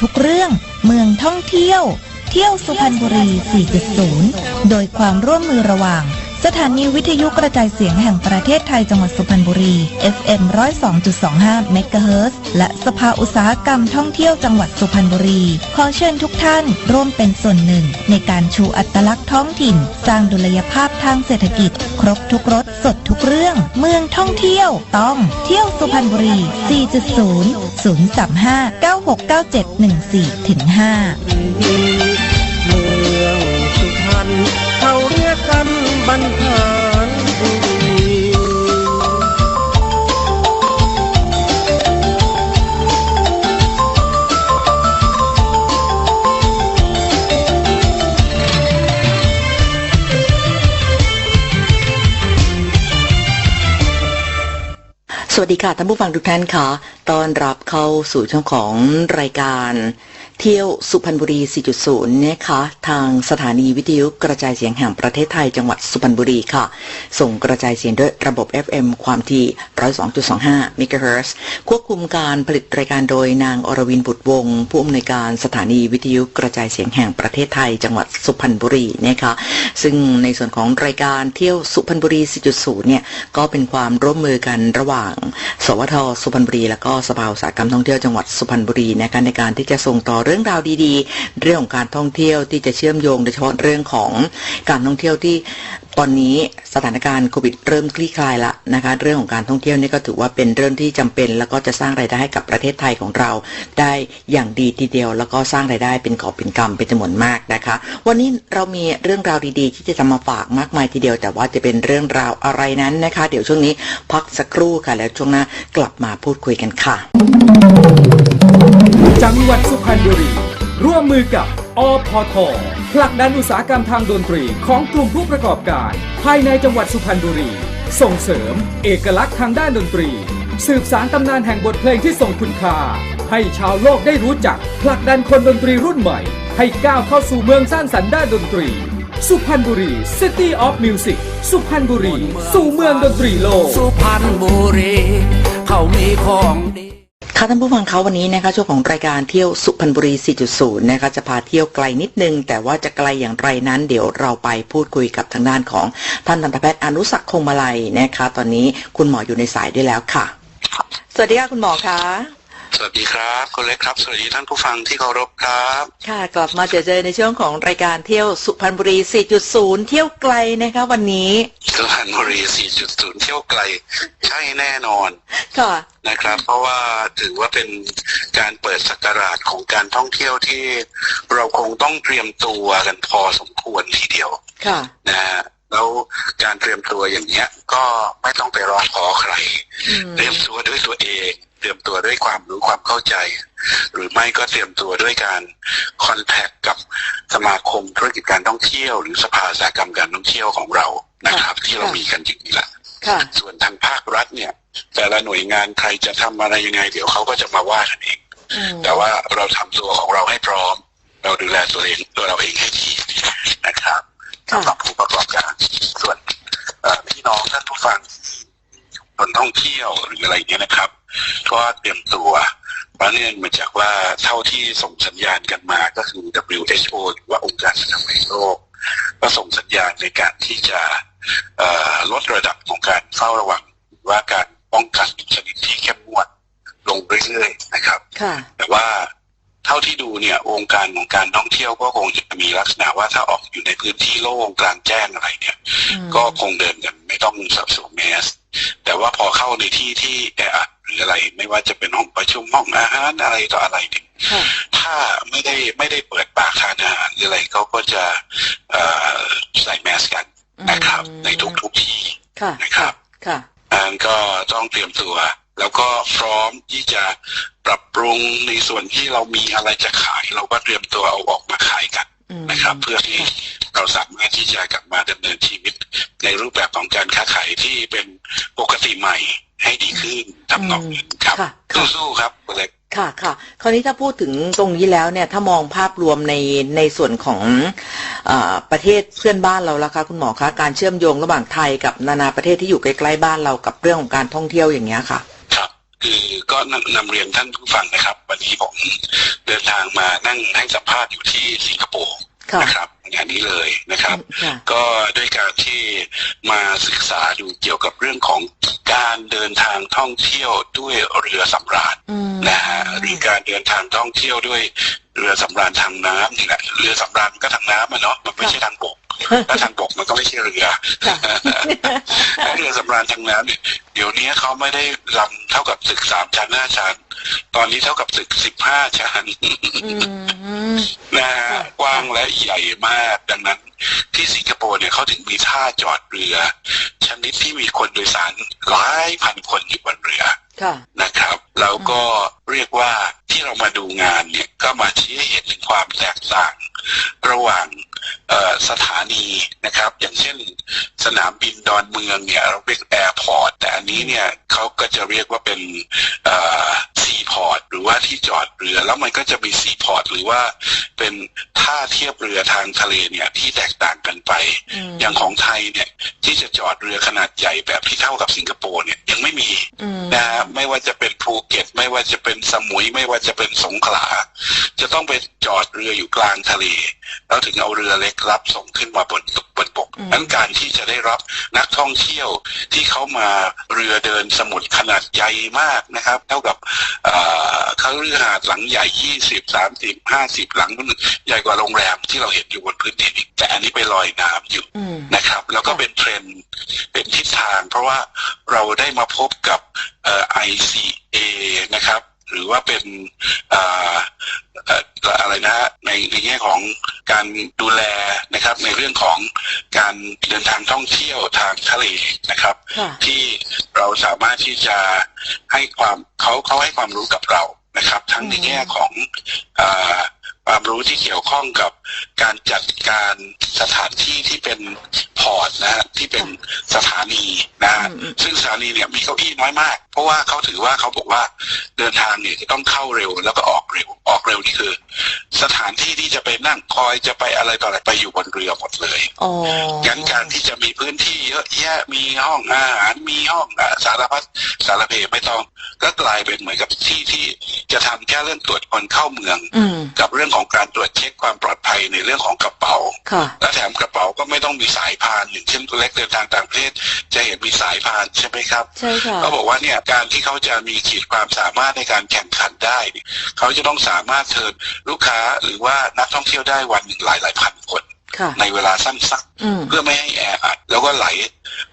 ทุกเรื่องเมืองท่องเที่ยว เที่ยวสุพรรณบุรี 4.0 โดยความร่วมมือระหว่าง สถานีวิทยุกระจายเสียงแห่งประเทศไทยจังหวัดสุพรรณบุรี FM 102.25 เมกะเฮิรตซ์และสภาอุตสาหกรรมท่องเที่ยวจังหวัดสุพรรณบุรี ขอเชิญทุกท่านร่วมเป็นส่วนหนึ่ง ในการชูอัตลักษณ์ท้องถิ่น สร้างดุลยภาพทางเศรษฐกิจ ครบทุกรสสดทุกเรื่อง เมืองท่องเที่ยว ต้องเที่ยวสุพรรณบุรี 4.0 035 969714ถึง5 วัสดีค่ะท่านผู้ฟังทุกท่านค่ะ ตอนรับเข้าสู่ช่องของรายการ เที่ยวสุพรรณบุรี 4.0 นะคะ ทางสถานีวิทยุกระจายเสียงแห่งประเทศไทยจังหวัดสุพรรณบุรีค่ะ ส่งกระจายเสียงด้วยระบบ FM ความถี่ 102.25เมกะเฮิรตซ์ควบคุมการผลิตรายการโดยนางอรวินบุตรวงศ์ผู้อำนวยการสถานีวิทยุกระจายเสียงแห่งประเทศไทย จังหวัดสุพรรณบุรีนะคะ ซึ่งในส่วนของรายการเที่ยวสุพรรณบุรี 4.0 เนี่ย ก็เป็นความร่วมมือกันระหว่าง สวทสุพรรณบุรี และก็สภาอุตสาหกรรมท่องเที่ยวจังหวัดสุพรรณบุรีนะคะในการที่จะส่งต่อเรื่องราวดีๆ เรื่องของการท่องเที่ยวที่จะเชื่อมโยงโดยเฉพาะเรื่องของการท่องเที่ยวที่ตอนนี้สถานการณ์โควิดเริ่มคลี่คลายละนะคะเรื่องของการท่องเที่ยวนี่ก็ถือว่าเป็นเรื่องที่จำเป็น แล้วก็จะสร้างรายได้ให้กับประเทศไทยของเรา ได้อย่างดีทีเดียว แล้วก็สร้างรายได้เป็นกอบเป็นกำเป็นจำนวนมากนะคะ วันนี้เรามีเรื่องราวดีๆ ที่จะทำมาฝากมากมายทีเดียว แต่ว่าจะเป็นเรื่องราวอะไรนั้นนะคะ เดี๋ยวช่วงนี้พักสักครู่ค่ะแล้วช่วงหน้ากลับมาพูดคุยกันค่ะ จังหวัดสุพรรณบุรี ร่วมมือกับอพทผลักดันอุตสาหกรรมทางดนตรีของกลุ่มผู้ประกอบการ ภายในจังหวัดสุพรรณบุรี ส่งเสริม เอกลักษณ์ทางด้านดนตรี สืบสารตำนานแห่งบทเพลงที่ทรงคุณค่า ให้ชาวโลกได้รู้จัก ผลักดันคนดนตรีรุ่นใหม่ ให้ก้าวเข้าสู่เมืองสร้างสรรค์ด้านดนตรี สุพรรณบุรี City of Music สุพรรณบุรี สู่เมืองดนตรีโลก สุพรรณบุรี เขามีของดี ค่ะท่านผู้ฟังเขาวันนี้นะคะช่วงของรายการเที่ยวสุพรรณบุรี 4.0 นะคะจะพาเที่ยวไกลนิดนึง แต่ว่าจะไกลอย่างไรนั้น เดี๋ยวเราไปพูดคุยกับทางด้านของท่านทันตแพทย์อนุสักคงมาลัยนะคะ ตอนนี้คุณหมออยู่ในสายด้วยแล้วค่ะ สวัสดีค่ะคุณหมอคะ สวัสดีครับคุณเล็กครับ สวัสดีท่านผู้ฟังที่เคารพครับ ค่ะกลับมาเจอเจอในช่วงของรายการเที่ยวสุพรรณบุรี 4.0 เที่ยวไกลนะคะวันนี้สุพรรณบุรี 4.0 เที่ยวไกล ใช่แน่นอน ค่ะ นะครับ เพราะว่าถือว่าเป็นการเปิดสักราชของการท่องเที่ยวที่เราคงต้องเตรียมตัวกันพอสมควรทีเดียว ค่ะนะฮะแล้วการเตรียมตัวอย่างเนี้ย ก็ไม่ต้องไปร้องขอใครอืมเตรียมตัวด้วยตัวเองเตรียมตัวด้วยความรู้ความเข้าใจ หรือไม่ก็เตรียมตัวด้วยการคอนแทคกับสมาคมธุรกิจการท่องเที่ยว หรือสภาอุตสาหกรรมการท่องเที่ยวของเรานะครับ ที่เรามีกันอย่างนี้แหละค่ะส่วนทางภาครัฐเนี่ย แต่ละหน่วยงานใครจะทำอะไรยังไง เดี๋ยวเขาก็จะมาว่ากันเองอืมแต่ว่าเราทำตัวของเราให้พร้อม เราดูแลตัวเองตัวเราเองให้ดีนะครับค่ะสำหรับผู้ประกอบการส่วนเอ่อพี่น้องท่านผู้ฟังที่คนท่องเที่ยวหรืออะไรเงี้ยนะครับ ก็เตรียมตัวเพราะเนื่องมาจากว่าเท่าที่ส่งสัญญาณกันมาก็คือ WHO หรือว่าองค์การอนามัยโลก ก็ส่งสัญญาณในการที่จะเอ่อลดระดับของการเฝ้าระวังหรือว่าการป้องกันชนิดที่เข้มงวดลงเรื่อยๆนะครับค่ะแต่ว่าเท่าที่ดูเนี่ยวงการของการท่องเที่ยวก็คงจะมีลักษณะว่าถ้าออกอยู่ในพื้นที่โล่งกลางแจ้งอะไรเนี่ยอืมก็คงเดินกันไม่ต้องสับสนแมส แต่ว่าพอเข้าในที่ที่แออัด หรืออะไร ไม่ว่าจะเป็นห้องประชุมห้องอาหารอะไรต่ออะไรเนี่ยค่ะถ้าไม่ได้ไม่ได้เปิดปากทานอาหารหรืออะไรเขาก็จะเอ่อใส่แมสกันนะครับอืมในทุกทุกๆที่ค่ะนะครับค่ะอันก็ต้องเตรียมตัว แล้วก็พร้อมที่จะปรับปรุงในส่วนที่เรามีอะไรจะขาย เราก็เตรียมตัวเอาออกมาขายกันอืมนะครับ เพื่อที่เราสามารถที่จะกลับมาดำเนินชีวิตในรูปแบบของการค้าขายที่เป็นปกติใหม่ ให้ดีขึ้นทำนองนี้ครับค่ะค่ะสู้ๆครับคุณเล็กค่ะค่ะ คราวนี้ถ้าพูดถึงตรงนี้แล้วเนี่ย ถ้ามองภาพรวมในในส่วนของเออประเทศเพื่อนบ้านเราแล้วคะคุณหมอคะการเชื่อมโยงระหว่างไทยกับนานาประเทศที่อยู่ใกล้ๆบ้านเรากับเรื่องของการท่องเที่ยวอย่างเงี้ยค่ะครับคือก็นำนำเรียนท่านผู้ฟังนะครับ วันนี้ผมเดินทางมานั่งให้สัมภาษณ์อยู่ที่สิงคโปร์ค่ะนะครับ งานนี้เลยนะครับค่ะก็ด้วยการที่มาศึกษาดูเกี่ยวกับเรื่องของการเดินทางท่องเที่ยวด้วยเรือสำราญอืมนะฮะหรือการเดินทางท่องเที่ยวด้วยเรือสำราญทางน้ำนี่แหละเรือสำราญมันก็ทางน้ำอะเนาะมันไม่ใช่ทางบก ถ้าทางบกมันก็ไม่ใช่เรือค่ะถ้าเรือสำราญทางน้ำเนี่ยเดี๋ยวนี้เขาไม่ได้ลำเท่ากับตึกสามชั้นห้าชั้นตอนนี้เท่ากับตึกสิบห้าชั้นอืมนะฮะค่ะกว้างและใหญ่มากดังนั้น ที่สิงคโปร์เนี่ยเขาถึงมีท่าจอดเรือ ชนิดที่มีคนโดยสารหลายพันคนอยู่บนเรือค่ะนะครับแล้วก็เรียกว่าที่เรามาดูงานเนี่ยก็มาชี้ให้เห็นถึงความแตกต่าง ระหว่างเอ่อ สถานีนะครับ อย่างเช่น สนามบินดอนเมืองเนี่ยเราเรียกแอร์พอร์ตแต่อันนี้เนี่ยเขาก็จะเรียกว่าเป็น อร์ตหรือว่าที่จอดเรือ แล้วมันก็จะมีซีพอร์ตหรือว่าเป็นท่าเทียบเรือทางทะเลเนี่ยที่แตกต่างกันไปอืมอย่างของไทยเนี่ยที่จะจอดเรือขนาดใหญ่แบบที่เท่ากับสิงคโปร์เนี่ยยังไม่มีอืมนะฮะไม่ว่าจะเป็นภูเก็ต ไม่ว่าจะเป็นสมุย ไม่ว่าจะเป็นสงขลา จะต้องไปจอดเรืออยู่กลางทะเล แล้วถึงเอาเรือเล็กรับส่งขึ้นมาบนบนบกอืมนั้นการที่จะได้รับนักท่องเที่ยวที่เขามาเรือเดินสมุทรขนาดใหญ่มากนะครับ เท่ากับเอ่อเขาเรือหาดหลังใหญ่ยี่สิบสามสิบห้าสิบหลังนู่นใหญ่กว่าโรงแรมที่เราเห็นอยู่บนพื้นดินอีกแต่อันนี้ไปลอยน้ำอยู่อืมนะครับ แล้วก็ค่ะเป็นเทรนด์เป็นทิศทาง เพราะว่าเราได้มาพบกับเอ่อ ICA นะครับ หรือว่าเป็นเอ่อเอ่ออะไรนะฮะในในแง่ของการดูแลนะครับ ในเรื่องของการเดินทางท่องเที่ยวทางทะเลนะครับค่ะที่เราสามารถที่จะให้ความเขาเขาให้ความรู้กับเรานะครับ ทั้งในอืมแง่ของเออ ความรู้ที่เกี่ยวข้องกับการจัดการสถานที่ที่เป็นพอร์ตนะฮะที่เป็นสถานีนะฮะอืมอืมซึ่งสถานีเนี่ยมีเก้าอี้น้อยมาก เพราะว่าเขาถือว่าเขาบอกว่าเดินทางเนี่ยจะต้องเข้าเร็วแล้วก็ออกเร็วออกเร็วนี่คือ สถานที่ที่จะไปนั่งคอยจะไปอะไรต่ออะไรไปอยู่บนเรือหมดเลยอ๋องั้นการที่จะมีพื้นที่เยอะแยะมีห้องอาหารมีห้องอะสารพัดสารเพไม่ต้องก็กลายเป็นเหมือนกับที่ที่จะทำแค่เรื่องตรวจคนเข้าเมืองอืมกับเรื่องของการตรวจเช็คความปลอดภัยในเรื่องของกระเป๋าค่ะและแถมกระเป๋าก็ไม่ต้องมีสายพานอย่างเช่นตัวเล็กเดินทางต่างประเทศ จะเห็นมีสายพานใช่ไหมครับใช่ค่ะก็บอกว่าเนี่ยการที่เขาจะมีขีดความสามารถในการแข่งขันได้เนี่ยเขาจะต้องสามารถเชิญลูกค้าหรือว่านักท่องเที่ยวได้วันหนึ่งหลายหลายๆพันคนค่ะในเวลาสั้นๆอืมเพื่อไม่ให้แออัดแล้วก็ไหล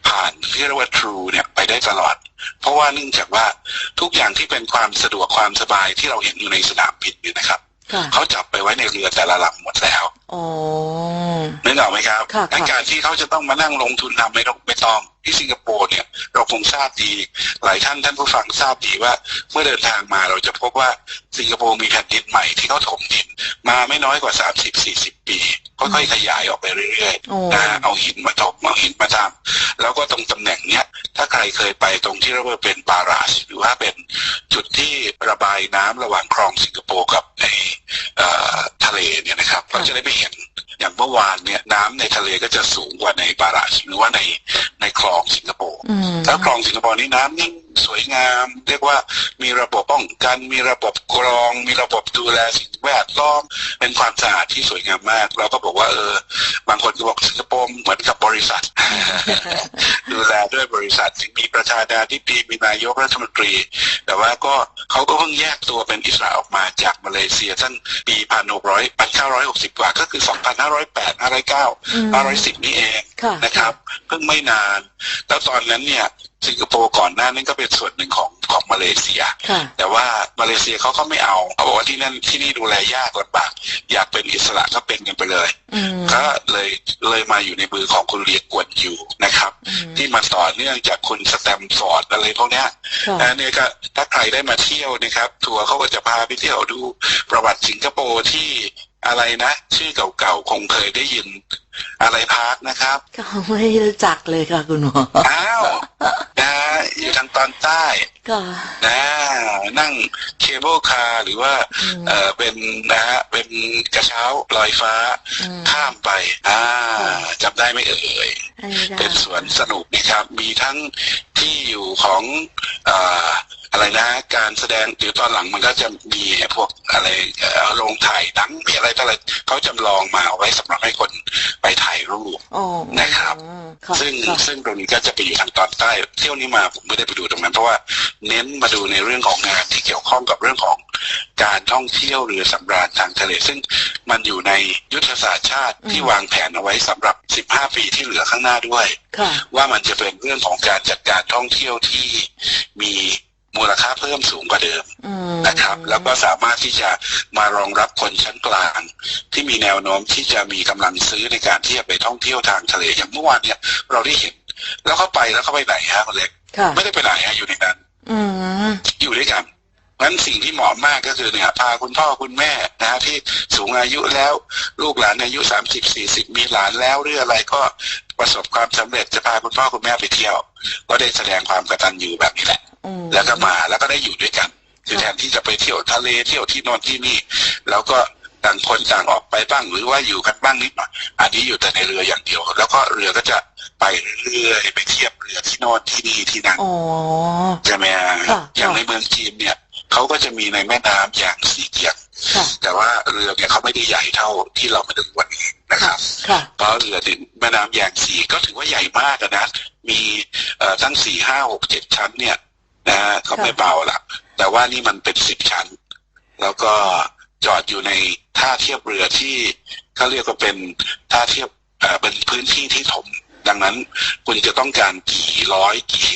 ผ่านที่เรียกว่า True เนี่ยไปได้ตลอด เพราะว่าเนื่องจากว่าทุกอย่างที่เป็นความสะดวกความสบายที่เราเห็นอยู่ในสนามบินเนี่ยนะครับค่ะเขาจับไปไว้ในเรือแต่ละลำหมดแล้วอ๋อนึกออกไหมครับค่ะในการที่เขาจะต้องมานั่งลงทุนทำไม่ต้องไม่ต้องที่สิงคโปร์เนี่ย เราคงทราบดี หลายท่านท่านผู้ฟังทราบดีว่า เมื่อเดินทางมาเราจะพบว่าสิงคโปร์มีแผ่นดินใหม่ที่เขาถมดิน มาไม่น้อยกว่า 30-40 ปีค่อยๆขยายออกไปเรื่อยโอ้ ๆนะฮะเอาหินมาถมเอาหินมาทำแล้วก็ตรงตำแหน่งเนี้ย ถ้าใครเคยไปตรงที่เรียกว่าเป็นบาราชหรือว่าเป็นจุดที่ระบายน้ำระหว่างคลองสิงคโปร์กับในเอ่อทะเลเนี่ยนะครับ เราจะได้ไปเห็นอย่างเมื่อวานเนี่ยน้ำในทะเลก็จะสูงกว่าในบาราชหรือว่าในในคลองสิงคโปร์อืมแล้วคลองสิงคโปร์นี่น้ำนิ่ง สวยงาม เรียกว่ามีระบบป้องกัน มีระบบกรอง มีระบบดูแลสิ่งแวดล้อมเป็นความสะอาดที่สวยงามมาก เราก็บอกว่าเออบางคนก็บอกสิงคโปร์เหมือนกับบริษัท ดูแลด้วยบริษัทถึงมีประธานาธิบดีมีนายกรัฐมนตรี แต่ว่าก็เขาก็เพิ่งแยกตัวเป็นอิสระออกมาจากมาเลเซียตั้งปีพันหกร้อยพันเก้าร้อยหกสิบกว่าก็คือสองพันห้าร้อยแปดห้าร้อยเก้าอืมห้าร้อยสิบนี่เองค่ะนะครับ เพิ่งไม่นาน แล้วตอนนั้นเนี่ย สิงคโปร์ก่อนหน้านั้นก็เป็นส่วนหนึ่งของของมาเลเซียค่ะแต่ว่ามาเลเซียเขาก็ไม่เอาเขาบอกว่าที่นั่นที่นี่ดูแลยากลำบากอยากเป็นอิสระก็เป็นกันไปเลยอืมก็เลยเลยมาอยู่ในมือของคุณเลียกวนอยู่นะครับอืมที่มาต่อเนื่องจากคุณสแตมฟอร์ดอะไรพวกเนี้ยค่ะอันนี้ก็ถ้าใครได้มาเที่ยวนะครับ ทัวร์เขาก็จะพาไปเที่ยวดูประวัติสิงคโปร์ที่ อะไรนะ ชื่อเก่าๆคงเคยได้ยิน อะไรพาร์คนะครับก็ไม่รู้จักเลยค่ะคุณหมออ้าวนะอยู่ทางตอนใต้ค่ะนะนั่งเคเบิลคาร์หรือว่าอืมเออเป็นนะฮะเป็นกระเช้าลอยฟ้าอืมข้ามไป อ่าค่ะจำได้ไหมเอ่ยอันนี้ได้เป็นสวนสนุกนะครับ มีทั้งที่อยู่ของเอ่อ อะไรนะ การแสดงเดี๋ยวตอนหลังมันก็จะมีพวกอะไรเอ่อโรงถ่ายหนังมีอะไรต่ออะไรเขาจำลองมาเอาไว้สำหรับให้คนไปถ่ายรูปอ๋อนะครับค่ะซึ่งค่ะซึ่งตรงนี้ก็จะไปอยู่ทางตอนใต้เที่ยวนี้มาผมไม่ได้ไปดูตรงนั้น เพราะว่าเน้นมาดูในเรื่องของงานที่เกี่ยวข้องกับเรื่องของการท่องเที่ยวเรือสำราญทางทะเล ซึ่งมันอยู่ในยุทธศาสตร์ชาติที่วางแผนเอาไว้สำหรับ 15 ปีที่เหลือข้างหน้าด้วยค่ะว่ามันจะเป็นเรื่องของการจัดการท่องเที่ยวที่มี มูลค่าเพิ่มสูงกว่าเดิมอืมนะครับ แล้วก็สามารถที่จะมารองรับคนชั้นกลาง ที่มีแนวโน้มที่จะมีกำลังซื้อในการที่จะไปท่องเที่ยวทางทะเลอย่างเมื่อวานเนี่ยเราได้เห็น แล้วเขาไปแล้วเขาไปไหนฮะคุณเล็กค่ะไม่ได้ไปไหนฮะอยู่ในนั้นอืมอยู่ด้วยกัน เพราะฉะนั้นสิ่งที่เหมาะมากก็คือเนี่ยพาคุณพ่อคุณแม่นะฮะที่สูงอายุแล้วลูกหลานอายุสามสิบสี่สิบมีหลานแล้วหรืออะไรก็ประสบความสำเร็จจะพาคุณพ่อคุณแม่ไปเที่ยว ก็ได้แสดงความกตัญญูแบบนี้แหละอืมแล้วก็มาแล้วก็ได้อยู่ด้วยกันคือค่ะแทนที่จะไปเที่ยวทะเลเที่ยวที่โนอนที่นี่ แล้วก็ต่างคนต่างออกไปบ้างหรือว่าอยู่กันบ้างนิดหน่อยอันนี้อยู่แต่ในเรืออย่างเดียว แล้วก็เรือก็จะไปเรื่อยๆไปเทียบเรือที่โนอนที่นี่ที่นั่นอ๋อใช่ไหมฮะค่ะอย่างค่ะในเมืองจีนเนี่ย เขาก็จะมีในแม่น้ำอย่างสีเกียงค่ะ แต่ว่าเรือเนี่ยเขาไม่ได้ใหญ่เท่าที่เรามาดูวันนี้นะครับ ค่ะ เพราะเรือดินแม่น้ำแยางสีก็ถือว่าใหญ่มากอะนะ มีเอ่อทั้งสี่ห้าหกเจ็ดชั้นเนี่ยนะก็ไม่เบาละแต่ว่านี่มันเป็นสิบชั้น แล้วก็จอดอยู่ในท่าเทียบเรือที่เขาเรียกว่าเป็นท่าเทียบเอ่อเป็นพื้นที่ที่ถม ดังนั้นคุณจะต้องการกี่ร้อยกี่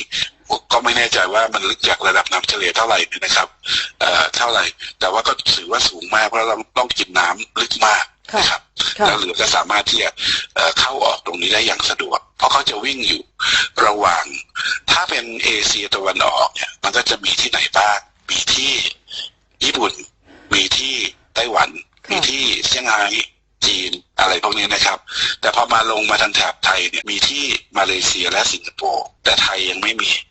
ก็ไม่แน่ใจว่ามันลึกจากระดับน้ำทะเลเท่าไหร่นะครับเอ่อเท่าไหร่ แต่ว่าก็ถือว่าสูงมากเพราะเราต้องกินน้ำลึกมากนะครับค่ะแล้วเรือก็สามารถที่จะเอ่อเข้าออกตรงนี้ได้อย่างสะดวก เพราะเขาจะวิ่งอยู่ระหว่าง ถ้าเป็นเอเชียตะวันออกเนี่ยมันก็จะมีที่ไหนบ้างมีที่ญี่ปุ่น มีที่ไต้หวันค่ะมีที่เซี่ยงไฮ้จีนอะไรพวกนี้นะครับ แต่พอมาลงมาทางแถบไทยเนี่ยมีที่มาเลเซียและสิงคโปร์แต่ไทยยังไม่มีอืม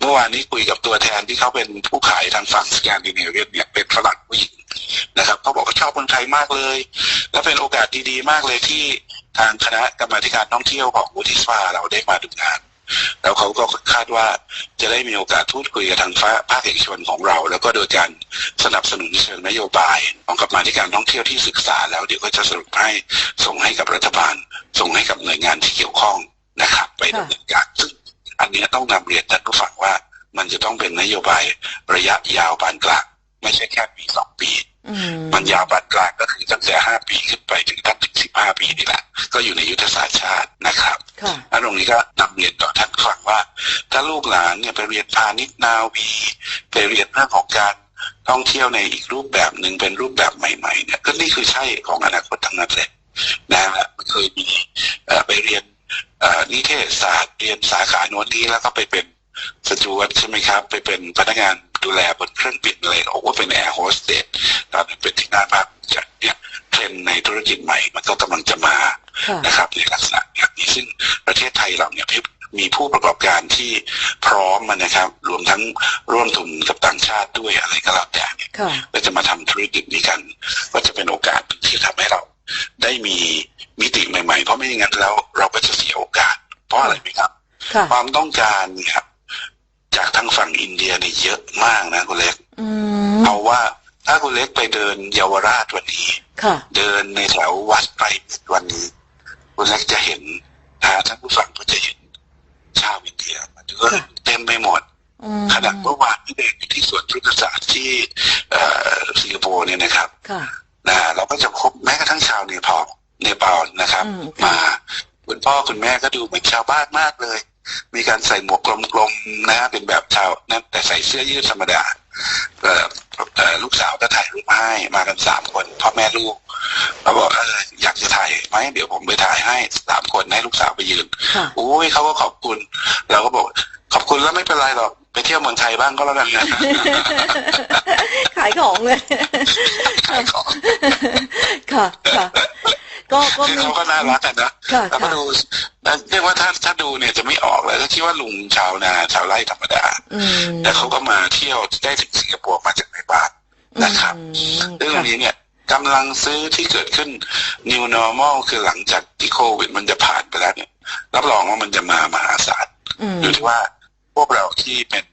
เมื่อวานนี้คุยกับตัวแทนที่เขาเป็นผู้ขายทางฝั่งสแกนดิเนเวียนเนี่ยเป็นฝรั่งผู้หญิงนะครับเขาบอกว่าชอบเมืองไทยมากเลย และเป็นโอกาสดีๆ มากเลยที่ทางคณะกรรมาการท่องเที่ยวของวุฒิสภาเราได้มาดูงาน แล้วเขาก็คาดว่าจะได้มีโอกาสพูดคุยกับทางภาคเอกชนของเรา แล้วก็โดยการสนับสนุนเชิงนโยบาย ของกรรมาการท่องเที่ยวที่ศึกษา แล้วเดี๋ยวก็จะสรุปให้ส่งให้กับรัฐบาล ส่งให้กับหน่วยงานที่เกี่ยวข้องนะครับ ไปดำเนินการซึ่ง อันเนี้ยต้องนำเรียนท่านผู้ฟังว่า มันจะต้องเป็นนโยบายระยะยาวปานกลางไม่ใช่แค่ปีสองปีอืมมันยาวปานกลางก็คือตั้งแต่ห้าปีขึ้นไปถึงตั้งถึงสิบห้าปีนี่แหละ ก็อยู่ในยุทธศาสตร์ชาตินะครับค่ะอันตรงนี้ก็นำเรียนต่อท่านผู้ฟังว่า ถ้าลูกหลานเนี่ยไปเรียนพาณิชย์นาวีไปเรียนเรื่องของการท่องเที่ยวในอีกรูปแบบหนึ่งเป็นรูปแบบใหม่ๆเนี่ยก็นี่คือใช่ของอนาคตทั้งนั้นเลยนะฮะมันเคยมีเอ่อไปเรียนเอ่อ นิเทศศาสตร์เรียนสาขาโน้นนี้แล้วก็ไปเป็นสจวตใช่ไหมครับ ไปเป็นพนักงานดูแลบนเครื่องบินอะไรโอ้ว่าเป็นแอร์โฮสเตสตอนนี้เป็นที่น่าภาคภูมิใจเนี่ยเทรนด์ในธุรกิจใหม่ มันก็กำลังจะมาค่ะนะครับในลักษณะแบบนี้ซึ่งประเทศไทยเราเนี่ยมีผู้ประกอบการที่พร้อมมานะครับ รวมทั้งร่วมทุนกับต่างชาติด้วยอะไรก็แล้วแต่เนี่ยค่ะก็จะมาทำธุรกิจนี้กัน ก็จะเป็นโอกาสที่ทำให้เราได้มี มิติใหม่ๆ เพราะไม่อย่างนั้นแล้วเราก็จะเสียโอกาส เพราะอะไรไหมครับค่ะความต้องการเนี่ยจากทางฝั่งอินเดียเนี่ยเยอะมากนะคุณเล็กอืมเอาว่าถ้าคุณเล็กไปเดินเยาวราชวันนี้ค่ะเดินในแถววัดไตรมิตรวันนี้ คุณเล็กจะเห็นนะท่านผู้ฟังก็จะเห็นชาวอินเดียมาเดินค่ะเต็มไปหมดอืมขนาดเมื่อวานที่เดินอยู่ที่สวนพฤกษศาสตร์ที่เอ่อสิงคโปร์เนี่ยนะครับค่ะนะเราก็จะพบแม้กระทั่งชาวเนปาล เนปาลนะครับ อืมมาค่ะคุณพ่อคุณแม่ก็ดูเหมือนชาวบ้านมากเลย มีการใส่หมวกกลมๆนะฮะเป็นแบบชาวนั่นแต่ใส่เสื้อยืดธรรมดาเอ่อเอ่อลูกสาวก็ถ่ายรูปให้มากันสามคนพ่อแม่ลูกเขาบอกเอออยากจะถ่ายไหมเดี๋ยวผมไปถ่ายให้สามคนให้ลูกสาวไปยืน ค่ะ โอ้ยเขาก็ขอบคุณ เราก็บอก ขอบคุณแล้วไม่เป็นไรหรอกไปเที่ยวเมืองไทยบ้างก็แล้วกันนะ ขายของเลย ขายของ ค่ะ ค่ะ ก็ก็คือมี เขาก็น่ารักอะนะค่ะแล้วก็ค่ะ ดูเรียกว่าถ้าถ้าดูเนี่ยจะไม่ออกเลยก็คิดว่าลุงชาวนาชาวไร่ธรรมดา อืมแต่เขาก็มาเที่ยวได้ถึงสิงคโปร์มาจากในบ้าน นะครับ อืมเรื่องค่ะ นี้เนี่ยกำลังซื้อที่เกิดขึ้น new normal คือหลังจากที่โควิดมันจะผ่านไปแล้วเนี่ย รับรองว่ามันจะมามหาศาลอืม อยู่ที่ว่า พวกเราที่เป็น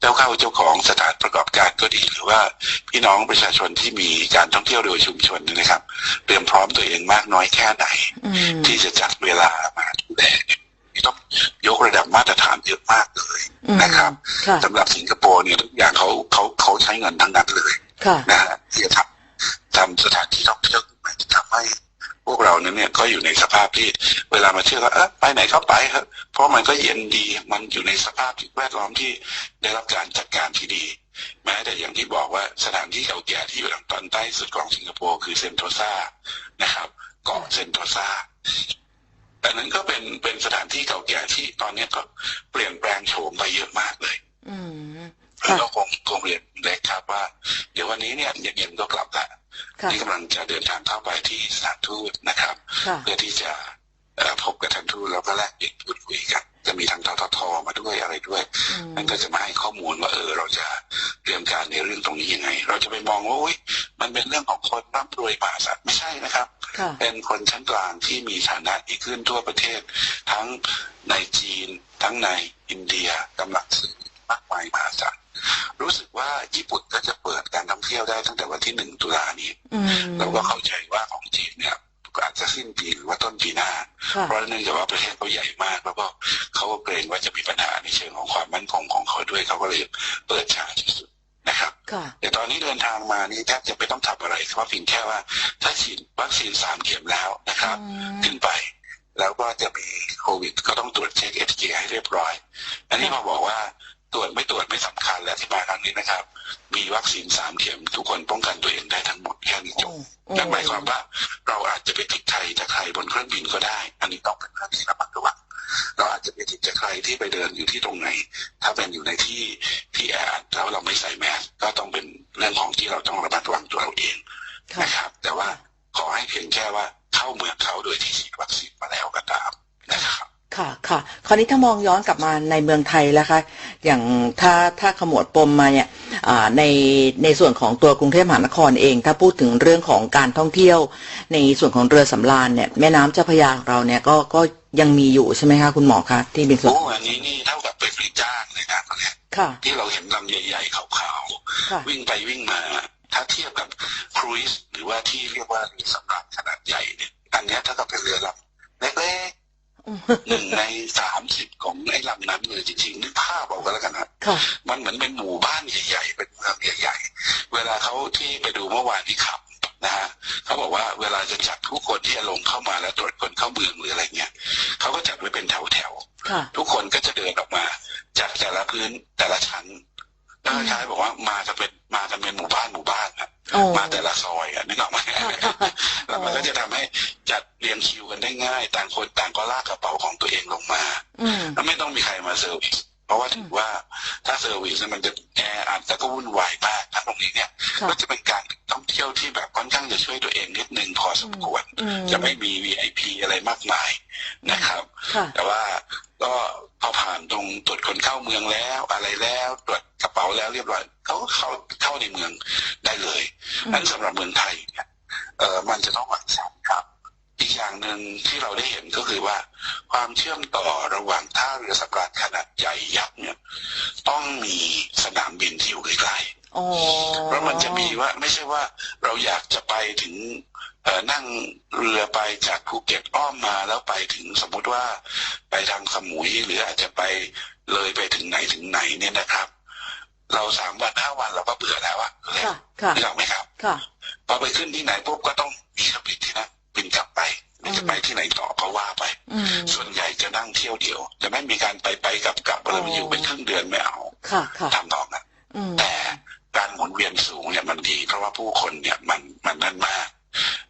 เจ้าเข้าเจ้าของสถานประกอบการก็ดี หรือว่าพี่น้องประชาชนที่มีการท่องเที่ยวโดยชุมชนเนี่ยนะครับ เตรียมพร้อมตัวเองมากน้อยแค่ไหนอืมที่จะจัดเวลามาดูแลเนี่ยต้องยกระดับมาตรฐานเยอะมากเลยอืมนะครับค่ะสำหรับสิงคโปร์เนี่ยทุกอย่างเขาเขาเขาใช้เงินทั้งนั้นเลยค่ะนะฮะที่จะทำทำสถานที่ท่องเที่ยวขึ้นมาที่ทำให้ พวกเรานั้นเนี่ยก็อยู่ในสภาพที่เวลามาเที่ยวก็เออไปไหนก็ไปเถอะเพราะมันก็เย็นดีมันอยู่ในสภาพแวดล้อมที่ได้รับการจัดการที่ดี แม้แต่อย่างที่บอกว่าสถานที่เก่าแก่ที่อยู่ทางตอนใต้สุดของสิงคโปร์คือเซนโตซานะครับเกาะเซนโตซาแต่นั้นก็เป็นเป็นสถานที่เก่าแก่ที่ตอนนี้ก็เปลี่ยนแปลงโฉมไปเยอะมากเลย อืมแล้วค่ะก็คงคงเรียนเล็กครับว่า เดี๋ยววันนี้เนี่ยเย็นๆก็กลับละค่ะ ที่กำลังจะเดินทางเข้าไปที่สถานทูตนะครับค่ะเพื่อที่จะเอ่อพบกับท่านทูตแล้วก็แลกเปลี่ยนพูดคุยกันจะมีทางทททมาด้วยอะไรด้วยอืมนั่นก็จะมาให้ข้อมูลว่าเออเราจะเตรียมการในเรื่องตรงนี้ยังไง เราจะไปมองว่าอุ้ยมันเป็นเรื่องของคนร่ำรวยมหาศาลไม่ใช่นะครับค่ะเป็นคนชั้นกลางที่มีฐานะที่ขึ้นทั่วประเทศ ทั้งในจีน ทั้งในอินเดียกำลังซื้อมากมายมหาศาล รู้สึกว่าญี่ปุ่นก็จะเปิดการท่องเที่ยวได้ตั้งแต่วันที่หนึ่งตุลานี้อืมเราก็เข้าใจว่าของจีนเนี่ยก็อาจจะสิ้นปีหรือว่าต้นปีหน้าค่ะเพราะเนื่องจากว่าประเทศเขาใหญ่มาก แล้วก็เขาก็เกรงว่าจะมีปัญหาในเชิงของความมั่นคงของเขาด้วยเขาก็เลยเปิดช้าที่สุดนะครับค่ะแต่ตอนนี้เดินทางมานี่แทบจะไม่ต้องทำอะไรเพราะเพียงแค่ว่า ถ้าฉีดวัคซีนสามเข็มแล้วนะครับอืมขึ้นไป แล้วก็จะมีโควิด ก็ต้องตรวจเช็คเอทีให้เรียบร้อย อันนี้ค่ะมาบอกว่า ตรวจไม่ตรวจไม่สำคัญและที่มาครั้งนี้นะครับ มีวัคซีนสามเข็มทุกคนป้องกันตัวเองได้ทั้งหมดแค่นี้จโอ้บโอ้นั่นหมายความว่า เราอาจจะไปติดใครจากใครบนเครื่องบินก็ได้ อันนี้ต้องเป็นเรื่องที่ระมัดระวังเราอาจจะไปติดจากใครที่ไปเดินอยู่ที่ตรงไหน ถ้าเป็นอยู่ในที่ที่แออัดแล้วเราไม่ใส่แมสก็ต้องเป็นเรื่องของที่เราต้องระมัดระวังตัวเราเองค่ะนะครับ แต่ว่าขอให้เพียงแค่ว่าเข้าเมืองเขาโดยที่ฉีดวัคซีนมาแล้วก็ตามนะ ครับค่ะค่ะ คราวนี้ถ้ามองย้อนกลับมาในเมืองไทยแล้วคะ อย่างถ้าถ้าขมวดปมมาเนี่ยอ่าในในส่วนของตัวกรุงเทพมหานครเอง ถ้าพูดถึงเรื่องของการท่องเที่ยว ในส่วนของเรือสำราญเนี่ยแม่น้ำเจ้าพระยาของเราเนี่ยก็ก็ยังมีอยู่ใช่ไหมคะคุณหมอคะที่เป็นส่วนโอ้อันนี้นี่เท่ากับเป็นฟรีจ้างเลยนะตอนเนี้ยค่ะ ที่เราเห็นลำใหญ่ๆขาวค่ะๆวิ่งไปวิ่งมา ถ้าเทียบกับครูซหรือว่าที่เรียกว่าเรือสำราญขนาดใหญ่เนี่ยอันเนี้ยเท่ากับเป็นเรือลำเล็กๆ หนึ่งในสามสิบของไอ้ลำนั้นเลยจริงๆนึกภาพเอาก็แล้วกันนะค่ะมันเหมือนเป็นหมู่บ้านใหญ่ๆเป็นเมืองใหญ่ๆ เวลาเขาที่ไปดูเมื่อวานที่ขับนะฮะเขาบอกว่าเวลาจะจัดผู้คนที่จะลงเข้ามาแล้วตรวจคนเข้าเมืองหรืออะไรเงี้ยเขาก็จัดไว้เป็นแถวค่ะๆทุกคนก็จะเดินออกมาจากแต่ละพื้นแต่ละชั้น แล้วคล้ายๆบอกว่ามากันเป็นมากันเป็นหมู่บ้านหมู่บ้านอะโอ้มาแต่ละซอยอะนึกออกไหมค่ะแล้วมันก็จะทำให้จัดเรียงคิวกันได้ง่าย ต่างคนต่างก็ลากกระเป๋าของตัวเองลงมาอืมแล้วไม่ต้องมีใครมาเซอร์วิสเพราะว่าถือว่าถ้าเซอร์วิสเนี่ยมันจะแออัดแล้วก็วุ่นวายมากถ้าตรงนี้เนี่ยค่ะก็จะเป็นการท่องเที่ยวที่แบบค่อนข้างจะช่วยตัวเองนิดนึงพอสมควรอืมจะไม่มี VIP อะไรมากมาย นะครับค่ะแต่ว่าก็พอผ่านตรงตรวจคนเข้าเมืองแล้วอะไรแล้วตรวจกระเป๋าแล้วเรียบร้อยเขาก็เข้าเข้าในเมืองได้เลยอืมนั้นสำหรับเมืองไทยเนี่ยเออมันจะต้องหวังสามครับ อีกอย่างหนึ่งที่เราได้เห็นก็คือว่า ความเชื่อมต่อระหว่างท่าเรือสำราญขนาดใหญ่ยักษ์เนี่ย ต้องมีสนามบินที่อยู่ใกล้ๆอ๋อเพราะมันจะมีว่าไม่ใช่ว่าเราอยากจะไปถึงเอ่อ นั่งเรือไปจากภูเก็ตอ้อมมาแล้วไปถึงสมมุติว่าไปทางสมุยหรืออาจจะไปเลยไปถึงไหนถึงไหนเนี่ยนะครับ เราสามวันห้าวันเราก็เบื่อแล้วอะเลยค่ะค่ะนึกออกไหมครับค่ะพอไปขึ้นที่ไหนปุ๊บก็ต้องมีเครื่องบินที่นั่นบินกลับไปไม่จะไปที่ไหนต่อก็ว่าไปอืมส่วนใหญ่จะนั่งเที่ยวเดียว จะไม่มีการไปไปกลับกลับอะไรมาอยู่เป็นครึ่งเดือนไม่เอาค่ะค่ะทำนองนั้นอืมแต่การหมุนเวียนสูงเนี่ยมันดี เพราะว่าผู้คนเนี่ยมันมันนั่นมาก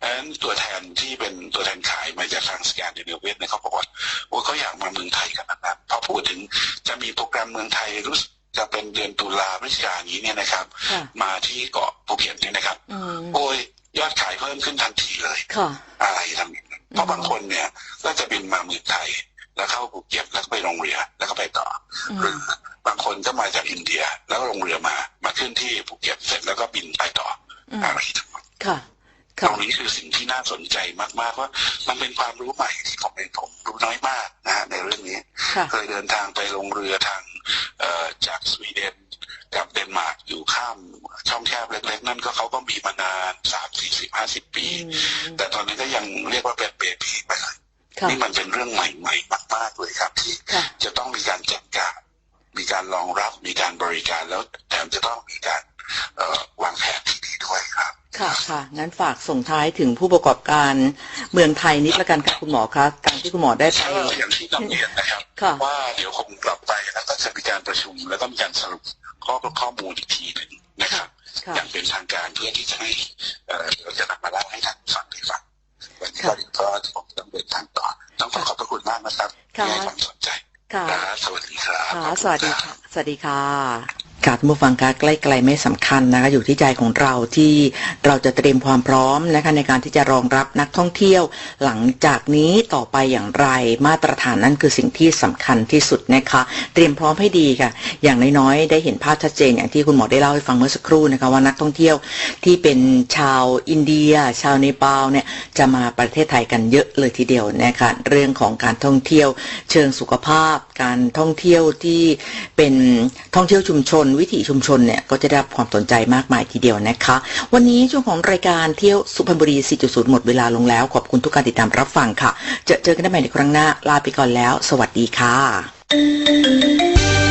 ดังนั้นตัวแทนที่เป็นตัวแทนขายมาจากทางสแกนดิเนเวียเนี่ยเขาบอกว่าโอ้เขาอยากมาเมืองไทยกันนะพอพูดถึงจะมีโปรแกรมเมืองไทยรู้สึกจะเป็นเดือนตุลาพฤศจิกายนนี้เนี่ยนะครับค่ะมาที่เกาะภูเก็ตเนี่ยนะครับอืมโอ้ยยอดขายเพิ่มขึ้นทันทีเลยค่ะอะไรทำอย่างนั้นเพราะบางคนเนี่ยก็จะบินมาเมืองไทย แล้วเข้าภูเก็ตแล้วก็ไปลงเรือแล้วก็ไปต่ออืหรืมอบางคนก็มาจากอินเดียแล้วก็ลงเรือมา มาขึ้นที่ภูเก็ตเสร็จแล้วก็บินไปต่ออืมอะไรทั้งหมดค่ะ ตค่ะรงนี้คือสิ่งที่น่าสนใจมากๆว่ามันเป็นความรู้ใหม่ที่ผมเองผมรู้น้อยมากนะฮะในเรื่องนี้ค่ะเคยเดินทางไปลงเรือทางเอ่อจากสวีเดนกับเดนมาร์กอยู่ข้ามช่องแคบเล็กๆนั่นก็เขาก็มีมานานสามสี่สิบห้าสิบปี แต่ตอนนี้ก็ยังเรียกว่าเป็นเบบีไปเลยค่ะนี่มันเป็นเรื่องใหม่ๆมากๆเลยครับที่ค่ะจะต้องมีการจัดการมีการรองรับมีการบริการแล้วแถมจะต้องมีการ ครับค่ะค่ะ งั้นฝากส่งท้ายถึงผู้ประกอบการเมืองไทยนิดละกันค่ะคุณหมอคะการที่คุณหมอได้ไปก็อย่างที่นำเรียนนะครับค่ะว่าเดี๋ยวคงกลับไปแล้วก็จะมีการประชุมแล้วก็มีการสรุปข้อข้อมูลอีกทีหนึ่งนะครับค่ะอย่างเป็นทางการเพื่อที่จะให้เอ่อเราจะนำมาเล่าให้ท่านฟังได้ฟังวันนี้ค่ะก็ผมต้องเดินทางต่อ ต้องขอขอบพระคุณมากนะครับค่ะที่ให้ความสนใจค่ะครับสวัสดีครับค่ะขอบณสวัสดีรับค่ะ สวัสดีค่ะ การผู้ฟังการใกล้ไกลไม่สำคัญนะคะอยู่ที่ใจของเราที่เราจะเตรียมความพร้อมนะคะในการที่จะรองรับนักท่องเที่ยว หลังจากนี้ต่อไปอย่างไรมาตรฐานนั่นคือสิ่งที่สำคัญที่สุดนะคะ เตรียมพร้อมให้ดีค่ะ อย่างน้อยๆได้เห็นภาพชัดเจนอย่างที่คุณหมอได้เล่าให้ฟังเมื่อสักครู่นะคะว่านักท่องเที่ยวที่เป็นชาวอินเดีย ชาวเนปาลเนี่ยจะมาประเทศไทยกันเยอะเลยทีเดียวนะคะเรื่องของการท่องเที่ยว เชิงสุขภาพ การท่องเที่ยวที่เป็นท่องเที่ยวชุมชนวิถีชุมชนเนี่ยก็จะได้รับความสนใจมากมายทีเดียวนะคะ วันนี้ช่วงของรายการเที่ยวสุพรรณบุรี 4.0 หมดเวลาลงแล้ว ขอบคุณทุกการติดตามรับฟังค่ะ เจอเจอกันได้ใหม่ในครั้งหน้าลาไปก่อนแล้ว สวัสดีค่ะ